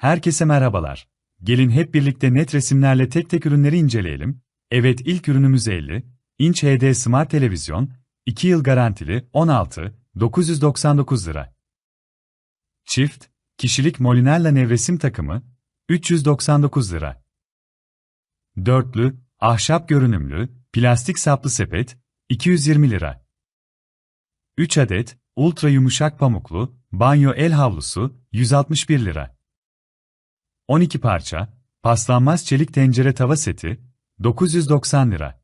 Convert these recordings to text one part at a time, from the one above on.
Herkese merhabalar. Gelin hep birlikte net resimlerle tek tek ürünleri inceleyelim. Evet ilk ürünümüz 50, inç HD Smart Televizyon, 2 yıl garantili, 16, 999 lira. Çift, kişilik Molinella nevresim takımı, 399 lira. Dörtlü, ahşap görünümlü, plastik saplı sepet, 220 lira. 3 adet, ultra yumuşak pamuklu, banyo el havlusu, 161 lira. 12 parça, paslanmaz çelik tencere tava seti, 990 lira.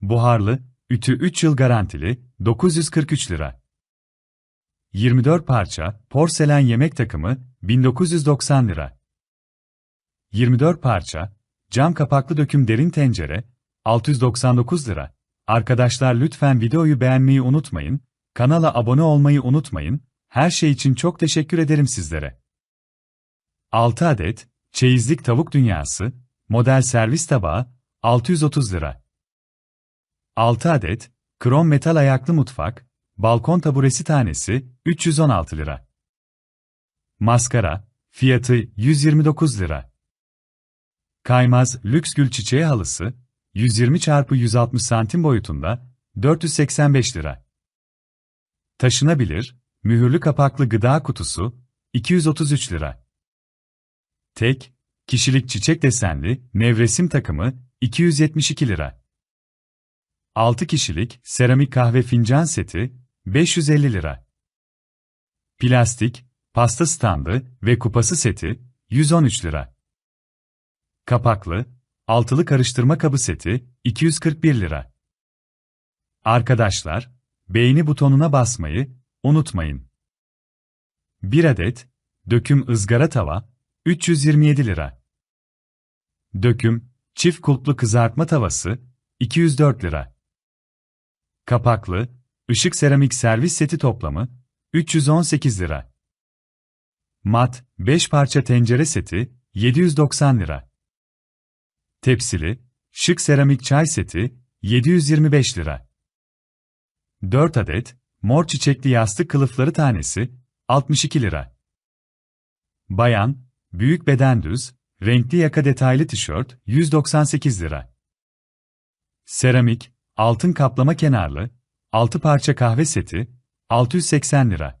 Buharlı, ütü 3 yıl garantili, 943 lira. 24 parça, porselen yemek takımı, 1990 lira. 24 parça, cam kapaklı döküm derin tencere, 699 lira. Arkadaşlar lütfen videoyu beğenmeyi unutmayın, kanala abone olmayı unutmayın, her şey için çok teşekkür ederim sizlere. 6 adet, çeyizlik tavuk dünyası, model servis tabağı, 630 lira. 6 adet, krom metal ayaklı mutfak, balkon taburesi tanesi, 316 lira. Maskara, fiyatı 129 lira. Kaymaz lüks gül çiçeği halısı, 120 x 160 santim boyutunda, 485 lira. Taşınabilir, mühürlü kapaklı gıda kutusu, 233 lira. Tek, kişilik çiçek desenli, nevresim takımı, 272 lira. 6 kişilik, seramik kahve fincan seti, 550 lira. Plastik, pasta standı ve kupası seti, 113 lira. Kapaklı, altılı karıştırma kabı seti, 241 lira. Arkadaşlar, beğeni butonuna basmayı unutmayın. 1 adet, döküm ızgara tava, 327 lira. Döküm, çift kulplu kızartma tavası, 204 lira. Kapaklı, ışık seramik servis seti toplamı, 318 lira. Mat, 5 parça tencere seti, 790 lira. Tepsili, şık seramik çay seti, 725 lira. 4 adet, mor çiçekli yastık kılıfları tanesi, 62 lira. Bayan, büyük beden düz, renkli yaka detaylı tişört, 198 lira. Seramik, altın kaplama kenarlı, 6 parça kahve seti, 680 lira.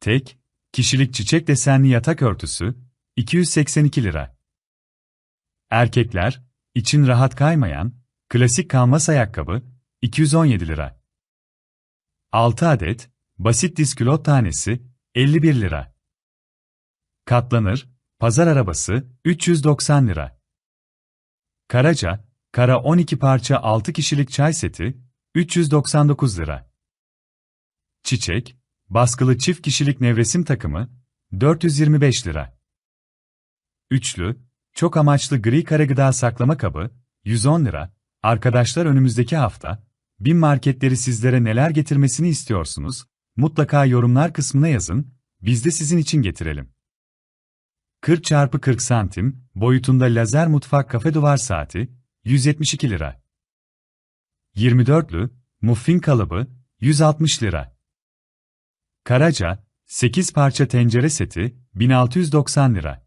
Tek, kişilik çiçek desenli yatak örtüsü, 282 lira. Erkekler, için rahat kaymayan, klasik kanvas ayakkabı, 217 lira. 6 adet, basit diskülot tanesi, 51 lira. Katlanır, pazar arabası, 390 lira. Karaca, kara 12 parça 6 kişilik çay seti, 399 lira. Çiçek, baskılı çift kişilik nevresim takımı, 425 lira. Üçlü, çok amaçlı gri kare gıda saklama kabı, 110 lira. Arkadaşlar önümüzdeki hafta, bin marketleri sizlere neler getirmesini istiyorsunuz? Mutlaka yorumlar kısmına yazın, biz de sizin için getirelim. 40 çarpı 40 santim, boyutunda lazer mutfak kafe duvar saati, 172 lira. 24'lü, muffin kalıbı, 160 lira. Karaca, 8 parça tencere seti, 1690 lira.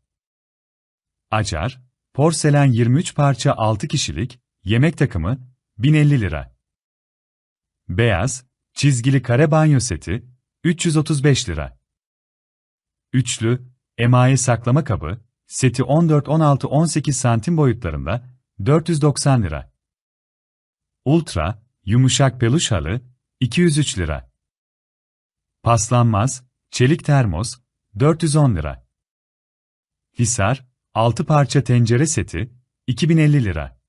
Acar, porselen 23 parça 6 kişilik, yemek takımı, 1050 lira. Beyaz, çizgili kare banyo seti, 335 lira. Üçlü, emaye saklama kabı, seti 14, 16, 18 santim boyutlarında, 490 lira. Ultra, yumuşak peluş halı, 203 lira. Paslanmaz, çelik termos, 410 lira. Hisar, 6 parça tencere seti, 2050 lira.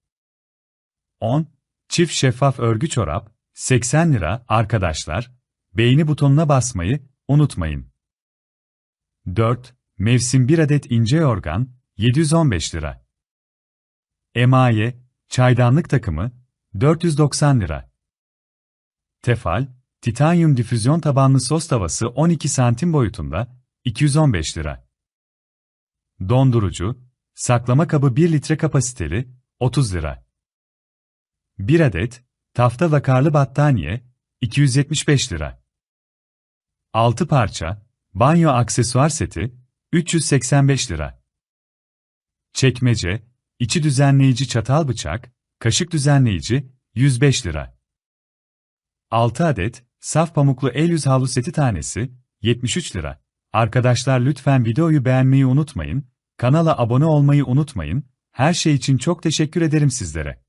10. Çift şeffaf örgü çorap, 80 lira. Arkadaşlar, beğeni butonuna basmayı unutmayın. 4. Mevsim 1 adet ince yorgan, 715 lira. Emaye, çaydanlık takımı, 490 lira. Tefal, titanyum difüzyon tabanlı sos tavası 12 santim boyutunda, 215 lira. Dondurucu, saklama kabı 1 litre kapasiteli, 30 lira. 1 adet, tafta vakarlı battaniye, 275 lira. 6 parça, banyo aksesuar seti, 385 lira. Çekmece, içi düzenleyici çatal bıçak, kaşık düzenleyici, 105 lira. 6 adet, saf pamuklu el yüz havlu seti tanesi, 73 lira. Arkadaşlar lütfen videoyu beğenmeyi unutmayın, kanala abone olmayı unutmayın, her şey için çok teşekkür ederim sizlere.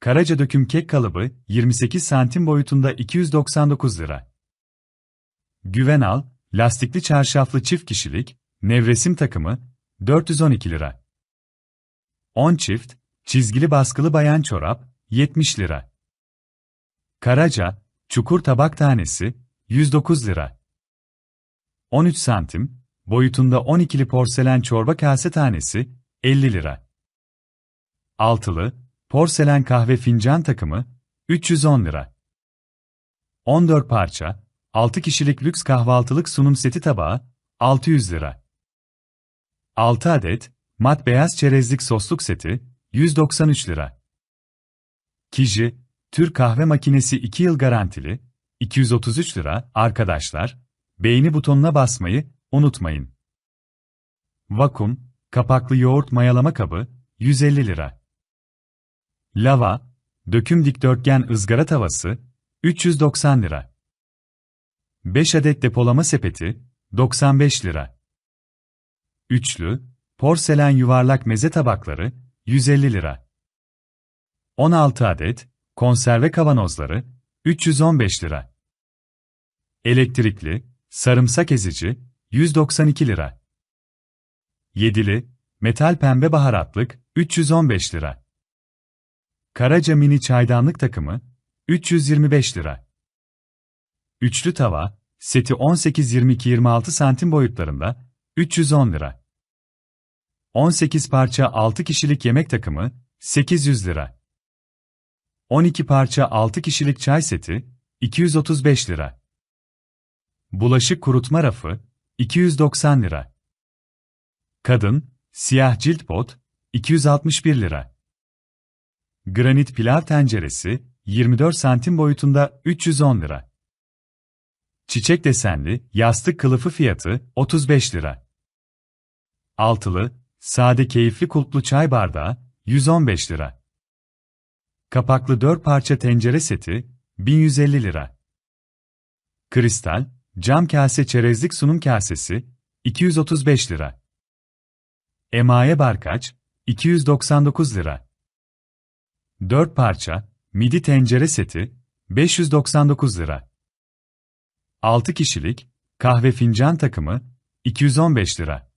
Karaca döküm kek kalıbı, 28 santim boyutunda 299 lira. Güvenal, lastikli çarşaflı çift kişilik, nevresim takımı, 412 lira. 10 çift, çizgili baskılı bayan çorap, 70 lira. Karaca, çukur tabak tanesi, 109 lira. 13 santim, boyutunda 12'li porselen çorba kase tanesi, 50 lira. Altılı, porselen kahve fincan takımı, 310 lira. 14 parça, 6 kişilik lüks kahvaltılık sunum seti tabağı, 600 lira. 6 adet, mat beyaz çerezlik sosluk seti, 193 lira. Kiji, Türk kahve makinesi 2 yıl garantili, 233 lira. Arkadaşlar, beğeni butonuna basmayı unutmayın. Vakum, kapaklı yoğurt mayalama kabı, 150 lira. Lava, döküm dikdörtgen ızgara tavası, 390 lira. 5 adet depolama sepeti, 95 lira. Üçlü, porselen yuvarlak meze tabakları, 150 lira. 16 adet, konserve kavanozları, 315 lira. Elektrikli, sarımsak ezici, 192 lira. Yedili, metal pembe baharatlık, 315 lira. Karaca mini çaydanlık takımı, 325 lira. Üçlü tava, seti 18-22-26 santim boyutlarında, 310 lira. 18 parça 6 kişilik yemek takımı, 800 lira. 12 parça 6 kişilik çay seti, 235 lira. Bulaşık kurutma rafı, 290 lira. Kadın, siyah cilt pot, 261 lira. Granit pilav tenceresi, 24 santim boyutunda 310 lira. Çiçek desenli, yastık kılıfı fiyatı, 35 lira. Altılı, sade keyifli kulplu çay bardağı, 115 lira. Kapaklı 4 parça tencere seti, 1150 lira. Kristal, cam kase çerezlik sunum kasesi, 235 lira. Emaye barkaç, 299 lira. 4 parça, midi tencere seti, 599 lira. 6 kişilik, kahve fincan takımı, 215 lira.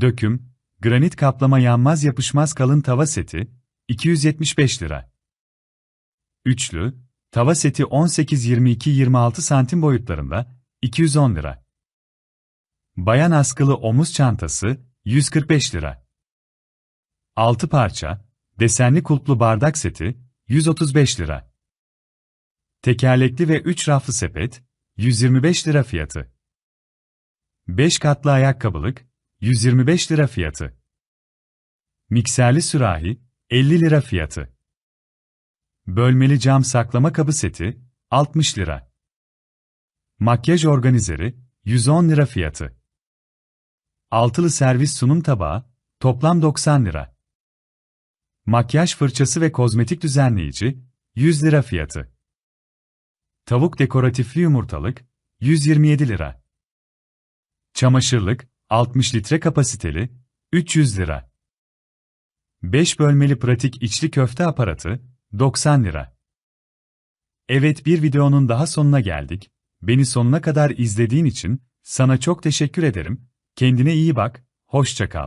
Döküm, granit kaplama yanmaz yapışmaz kalın tava seti, 275 lira. Üçlü, tava seti 18-22-26 santim boyutlarında, 210 lira. Bayan askılı omuz çantası, 145 lira. 6 parça, desenli kulplu bardak seti, 135 lira. Tekerlekli ve 3 raflı sepet, 125 lira fiyatı. 5 katlı ayakkabılık, 125 lira fiyatı. Mikserli sürahi, 50 lira fiyatı. Bölmeli cam saklama kabı seti, 60 lira. Makyaj organizeri, 110 lira fiyatı. Altılı servis sunum tabağı, toplam 90 lira. Makyaj fırçası ve kozmetik düzenleyici, 100 lira fiyatı. Tavuk dekoratifli yumurtalık, 127 lira. Çamaşırlık, 60 litre kapasiteli, 300 lira. 5 bölmeli pratik içli köfte aparatı, 90 lira. Evet bir videonun daha sonuna geldik. Beni sonuna kadar izlediğin için sana çok teşekkür ederim. Kendine iyi bak, hoşça kal.